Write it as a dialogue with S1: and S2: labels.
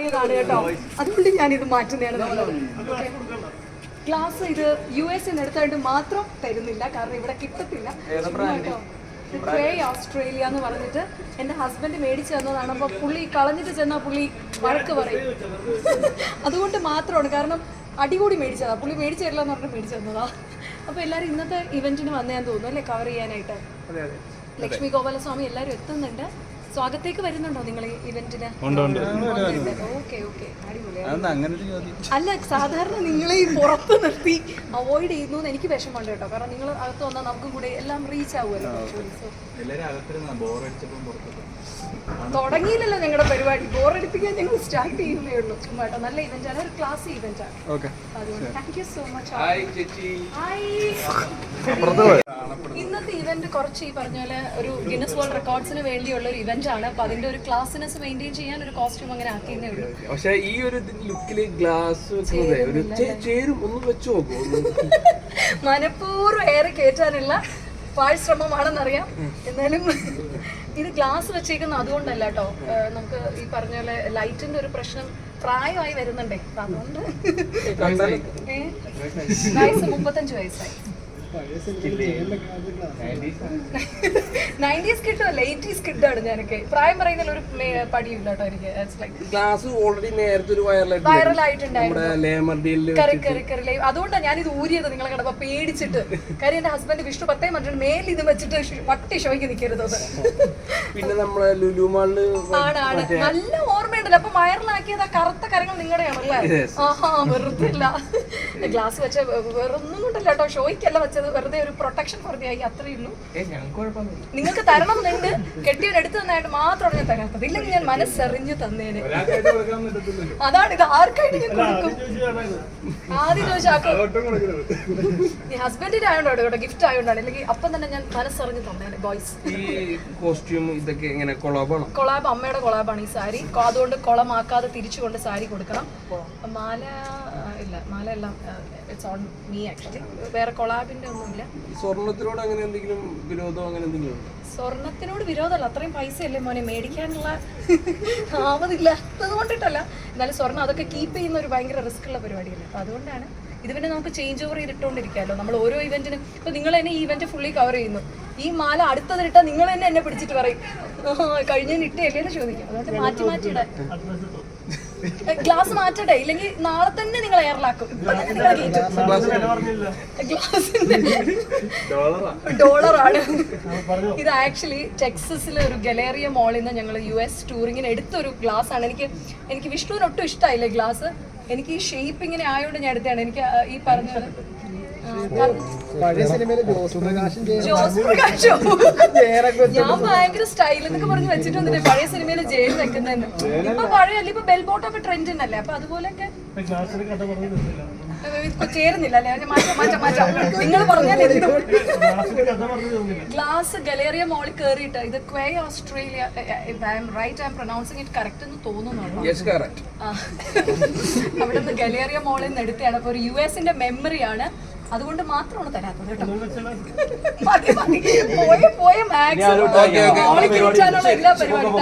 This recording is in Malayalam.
S1: ആയതാണ് കേട്ടോ. അതുകൊണ്ട് ഞാൻ ഇത് മാറ്റുന്നതാണ് ക്ലാസ് ഗ്ലാസ് ഇത് യു എസ് എടുത്തായിട്ട് മാത്രം തരുന്നില്ല. കാരണം ഇവിടെ കിട്ടത്തില്ല. ഓസ്ട്രേലിയ എന്ന് പറഞ്ഞിട്ട് എന്റെ ഹസ്ബൻഡ് മേടിച്ചു തന്നതാണ്. അപ്പോൾ പുള്ളി കളഞ്ഞിട്ട് ചെന്നാൽ പുള്ളി വഴക്ക് പറയും. അതുകൊണ്ട് മാത്രമാണ്. കാരണം അടികൂടി മേടിച്ചതാ. പുള്ളി മേടിച്ചു തരില്ല എന്ന് പറഞ്ഞിട്ട് മേടിച്ചു തന്നതാ. അപ്പോൾ എല്ലാവരും ഇന്നത്തെ ഇവന്റിന് വന്നേ തോന്നുന്നു അല്ലേ? കവർ ചെയ്യാനായിട്ട്. ലക്ഷ്മി ഗോപാലസ്വാമി എല്ലാവരും എത്തുന്നുണ്ട്. സ്വാഗത്തേക്ക് വരുന്നുണ്ടോ നിങ്ങൾ ഇവന്റിന് ഓക്കെ ഓക്കെ.
S2: അങ്ങനെ
S1: അല്ല സാധാരണ നിങ്ങളെ ഈ പുറത്ത് നിർത്തി അവോയ്ഡ് ചെയ്യുന്നു എന്ന് എനിക്ക് വിഷമമുണ്ട് കേട്ടോ. കാരണം നിങ്ങൾ അകത്ത് വന്നാൽ നമുക്കും കൂടെ എല്ലാം റീച്ച് ആവുമല്ലോ. തുടങ്ങിയില്ലല്ലോ ഞങ്ങളുടെ പരിപാടി. ബോറടിപ്പിക്കാൻ ഞങ്ങൾ സ്റ്റാർട്ട് ചെയ്യുന്നേ ഉള്ളൂ. ചുമ്മാ കേട്ടോ നല്ല ഇവന്റ് ആണ്. ഒരു ക്ലാസ് ഇവന്റ് ആണ്.
S2: ഓക്കെ
S1: അതുകൊണ്ട് thank you so much
S2: hi ചേച്ചി.
S1: ഇന്നത്തെ ഇവന്റ് കുറച്ച് ഈ പറഞ്ഞ പോലെ ഒരു ഗിന്നസ് വേൾഡ് റെക്കോർഡ്സിന് വേണ്ടിയുള്ള ഒരു ഇവന്റ് ആണ്. അപ്പൊ അതിന്റെ ഒരു ക്ലാസിനെസ് മെയിന്റെയിൻ ചെയ്യാൻ ഒരു കോസ്റ്റ്യൂം അങ്ങനെ ആക്കിയതേ ഉള്ളൂ.
S3: പക്ഷേ ഈ ഒരു ലുക്കിൽ ഗ്ലാസ് ചേരും. ഒന്ന് വെച്ച്.
S1: മനഃപൂർവം ഏറെ കയറ്റാനുള്ള പാഴ്ശ്രമമാണെന്നറിയാം എന്നാലും ഇത് ഗ്ലാസ് വെച്ചേക്കുന്ന അതുകൊണ്ടല്ല കേട്ടോ നമുക്ക് ഈ പറഞ്ഞ പോലെ ലൈറ്റിന്റെ ഒരു പ്രശ്നം പ്രായമായി വരുന്നുണ്ടേ. അതുകൊണ്ട് വയസ്സ് മുപ്പത്തഞ്ച് വയസ്സായി. നയന്റീസ് കിട്ടുമല്ല? എയ്റ്റീസ് കിട്ടാണ് ഞാനൊക്കെ. പ്രായം പറയുന്നതിൽ ഒരു പടിയില്ല കേട്ടോ എനിക്ക്.
S3: ഗ്ലാസ് ഓൾറെഡി നേരത്തെ ഒരു
S1: വൈറൽ ലൈവ് അതുകൊണ്ടാണ് ഞാൻ ഇത് ഊരിയത് നിങ്ങളെ കണ്ടപ്പോ പേടിച്ചിട്ട്. കാര്യം എന്റെ ഹസ്ബൻഡ് വിഷ്ണു പത്തേ പറഞ്ഞിട്ട് മേലിൽ ഇത് വെച്ചിട്ട് പട്ടി ഷോയ്ക്ക് നിൽക്കരുത്
S3: പിന്നെ നമ്മളെ ലുലു ആണാണ്
S1: ആണ് ആണ്. നല്ല ഓർമ്മയുണ്ടല്ലോ. അപ്പൊ വൈറലാക്കിയത് ആ കറുത്ത കരങ്ങൾ നിങ്ങളുടെയാണല്ലേ? ആഹാ വെറുതെ ഇല്ല. ഗ്ലാസ് വെച്ച വേറൊന്നും കൊണ്ടല്ല കേട്ടോ. ഷോയ്ക്കല്ല വെച്ചത്. വെറുതെ ഒരു പ്രൊട്ടക്ഷൻ പറഞ്ഞായി അത്രേ ഉള്ളൂ. നിങ്ങൾക്ക് തരണം എന്നുണ്ട് കെട്ടിയവൻ എടുത്തു തന്നായിട്ട് മാത്രമാണ് ഞാൻ തരാത്തത്. ഇല്ലെങ്കിൽ ഞാൻ മനസ്സറിഞ്ഞു തന്നേനെ. അതാണ് ഇത്. ആർക്കായിട്ട് ഞാൻ കൊടുക്കും? ആദ്യം ചോദിച്ചാക്കും ഹസ്ബൻഡിന്റെ ആയതുകൊണ്ടാണ് കേട്ടോ ഗിഫ്റ്റ് ആയതുകൊണ്ടാണ് അല്ലെങ്കിൽ അപ്പം തന്നെ ഞാൻ മനസ്സെറിഞ്ഞു തന്നേനെ ബോയ്സ്
S3: കോസ്റ്റ്യൂം ഇതൊക്കെ കൊളാബാണോ
S1: കൊളാബ് അമ്മയുടെ കൊളാബാണ് ഈ സാരി അതുകൊണ്ട് കൊളമാക്കാതെ തിരിച്ചുകൊണ്ട് സാരി കൊടുക്കണം. മാല ഇല്ല മാല എല്ലാം ഇറ്റ്സ് ഓൺ മീ ആക്ച്വലി വേറെ കൊളാബിന്റെ ഒന്നുമില്ല.
S3: സ്വർണത്തിനോട് സ്വർണത്തിനോട് അങ്ങനെ എന്തെങ്കിലും വിരോധം അങ്ങനെ എന്തെങ്കിലും?
S1: സ്വർണത്തിനോട് വിരോധമല്ല അത്രയും പൈസയല്ലേ മോനെ മേടിക്കാനുള്ള ആവതില്ലാത്തത് കൊണ്ടിട്ടല്ല എന്നാലും സ്വർണം അതൊക്കെ കീപ്പ് ചെയ്യുന്ന ഒരു ഭയങ്കര റിസ്ക് ഉള്ള പരിപാടിയല്ലേ. അപ്പോൾ അതുകൊണ്ടാണ് ഇത് പിന്നെ നമുക്ക് ചേഞ്ച് ഓവർ ചെയ്തിട്ടുകൊണ്ടിരിക്കാമല്ലോ നമ്മൾ ഓരോ ഇവന്റിനും ഇപ്പൊ നിങ്ങൾ തന്നെ ഈ ഇവന്റ് ഫുള്ളി കവർ ചെയ്യുന്നു. ഈ മാല അടുത്തതിട്ടാ നിങ്ങൾ തന്നെ എന്നെ പിടിച്ചിട്ട് പറയും. കഴിഞ്ഞ ഇട്ടയല്ലേ എന്ന് ചോദിക്കും. അതുകൊണ്ട് മാറ്റി മാറ്റി ഇടാൻ. ഗ്ലാസ് മാറ്റട്ടെ? ഇല്ലെങ്കിൽ നാളെ തന്നെ നിങ്ങൾ എയർലാക്കും ഡോളറാണ്. ഇത് ആക്ച്വലി ടെക്സസിലെ ഒരു ഗലേറിയ മോളിൽ നിന്ന് ഞങ്ങൾ യു എസ് ടൂറിങ്ങിന് എടുത്തൊരു ഗ്ലാസ് ആണ് എനിക്ക് എനിക്ക് വിഷ്ണുവിന് ഒട്ടും ഇഷ്ടമായില്ലേ ഗ്ലാസ്? എനിക്ക് ഈ ഷേപ്പ് ഇങ്ങനെ ആയതുകൊണ്ട് ഞാൻ എടുത്തതാണ്. എനിക്ക് ഈ പറഞ്ഞ പോലെ ആ, കാരണം-
S4: പഴയ സിനിമയിലെ ജോസ് പ്രകാശൻ ചെയ്ത
S1: ജോസ് പ്രകാശോ. ഞാൻ ഭയങ്കര സ്റ്റൈൽ എന്നൊക്കെ പറഞ്ഞ് വെച്ചിട്ടൊന്നുമില്ല പഴയ സിനിമയിലെ ജയിൽ വെക്കുന്നതെന്ന്. ഇപ്പൊ പഴയ അല്ല? ഇപ്പൊ ബെൽ ബോട്ടൊക്കെ ട്രെൻഡ് അല്ലേ അപ്പൊ അതുപോലൊക്കെ ഇപ്പൊ ചേരുന്നില്ല അല്ലേ? ഞാൻ മാറ്റാം മാറ്റാം മാറ്റാം. നിങ്ങൾ പറഞ്ഞാൽ ഗ്ലാസ് ഗലേറിയ മോളിൽ കയറിയിട്ട് ഇത് Quay Australia right I'm pronouncing it correct എന്ന്
S3: തോന്നുന്നുണ്ടോ?
S1: ആ. അവിടെ നിന്ന് ഗലേറിയ മോളിൽ നിന്ന് എടുത്തതാണ്. അപ്പൊ ഒരു യു എസിന്റെ മെമ്മറിയാണ് അതുകൊണ്ട് മാത്രമാണ് തരാത്തത് കേട്ടോ. മതി മതി. പോയ പോയ മാക്സിമം എല്ലാ പരിപാടിയും.